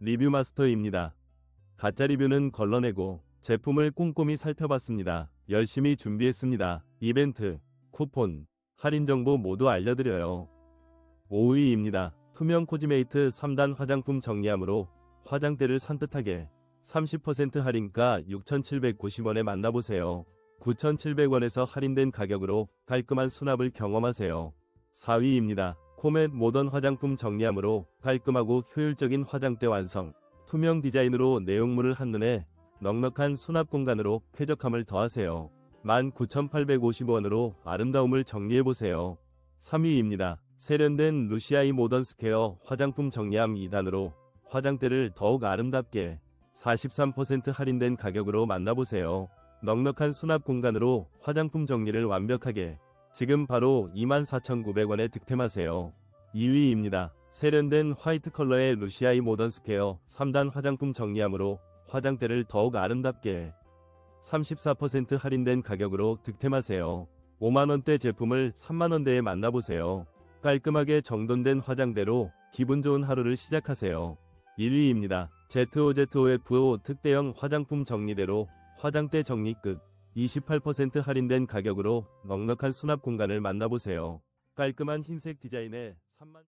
리뷰 마스터입니다. 가짜 리뷰는 걸러내고 제품을 꼼꼼히 살펴봤습니다. 열심히 준비했습니다. 이벤트, 쿠폰, 할인 정보 모두 알려드려요. 5위입니다. 투명 코지메이트 3단 화장품 정리함으로 화장대를 산뜻하게 30% 할인가 6,790원에 만나보세요. 9,700원에서 할인된 가격으로 깔끔한 수납을 경험하세요. 4위입니다. 코멧 모던 화장품 정리함으로 깔끔하고 효율적인 화장대 완성. 투명 디자인으로 내용물을 한눈에 넉넉한 수납 공간으로 쾌적함을 더하세요. 19,850원으로 아름다움을 정리해보세요. 3위입니다. 세련된 루시아이 모던 스퀘어 화장품 정리함 2단으로 화장대를 더욱 아름답게 43% 할인된 가격으로 만나보세요. 넉넉한 수납 공간으로 화장품 정리를 완벽하게 지금 바로 24,900원에 득템하세요. 2위입니다. 세련된 화이트 컬러의 루시아이 모던 스퀘어 3단 화장품 정리함으로 화장대를 더욱 아름답게 34% 할인된 가격으로 득템하세요. 5만원대 제품을 3만원대에 만나보세요. 깔끔하게 정돈된 화장대로 기분 좋은 하루를 시작하세요. 1위입니다. ZOZOFO 특대형 화장품 정리대로 화장대 정리 끝 28% 할인된 가격으로 넉넉한 수납 공간을 만나보세요. 깔끔한 흰색 디자인에 3만